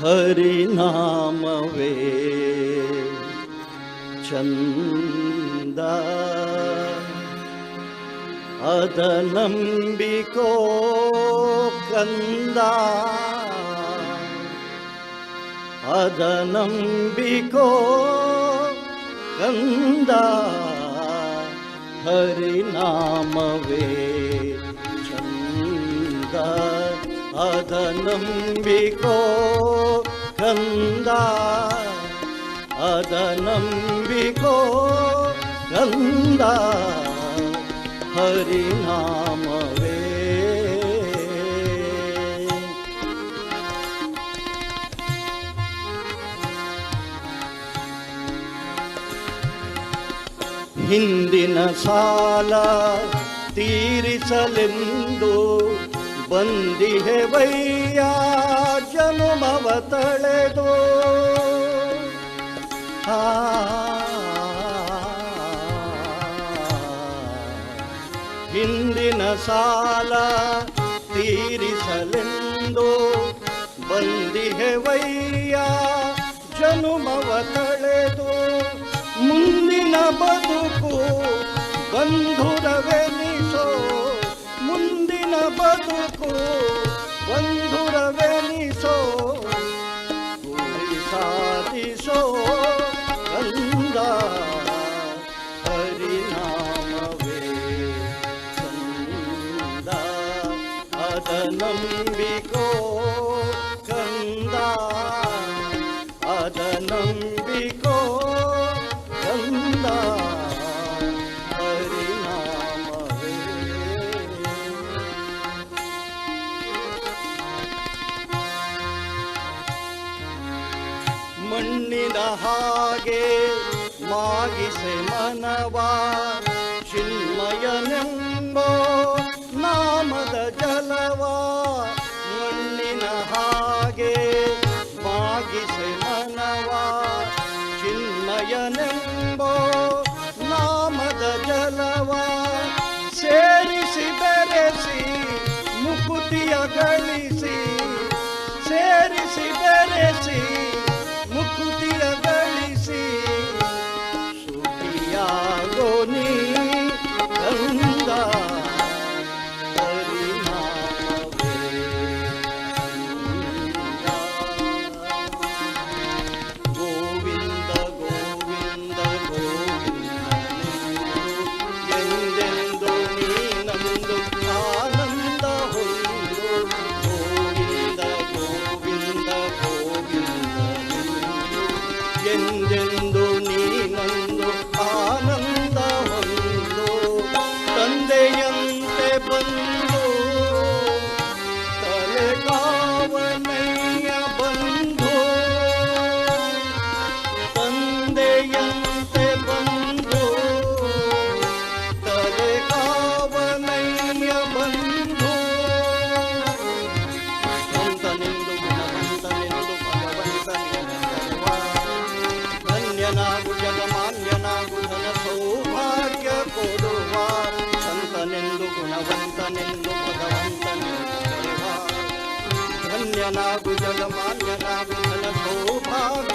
ಹರಿನಾಮವೇ ಚಂದ ಅದ ನಂಬಿಕೋ ಕಂದ ಅದ ನಂಬಿಕೋ ಕಂದ ಹರಿನಾಮವೇ ಚಂದ ಅದ ನಂಬಿಕೋ ಕಂದ ಹರಿನಾಮವೇ. ಹಿಂದಿನ ಸಾಲ ತೀರಿಸಲೆಂದು ಬಂದಿಹೆ ವಯ್ಯ ಜನುಮವ ತಳೆದು ಹಿಂದಿನ ಸಾಲ ತೀರಿಸಲೆಂದು ಬಂದಿಹೆ ವಯ್ಯ ಜನುಮವ ತಳೆದು ಮುಂದಿನ ಬದುಕು ಬಂಧುರವೆನಿಸೋ ಮುಂದಿನ ಬದುಕು ನಂಬಿಕೋ ಕಂದ ಅದ ನಂಬಿಕೋ ಕಂದ. ಹರಿನಾಮವೇ. ಮಣ್ಣಿನ ಹಾಗೆ ಮಾಗಿಸೆ ಮನವ ಚಿನ್ಮಯನೆಂಬೋ ಚಿನ್ಮಯನೆಂಬೋ ನಾಮದ ಜಲವ ಸೇರಿಸಿ ಬೆರೆಸಿ ಮುಕುತಿಯ ಗಳಿಸಿ ಧನ್ಯನಾಗು ಜಗಮಾನ್ಯನಾಗು ಧನ ಸೌಭಾಗ್ಯ ಕೊಡುವ ಸಂತನೆಂದು ಗುಣವಂತನೆಂದು ಭಗವಂತನೆಂದರುವ ಧನ್ಯನಾಗು ಜಗಮಾನ್ಯನಾಗು ಧನ ಸೌಭಾಗ್ಯ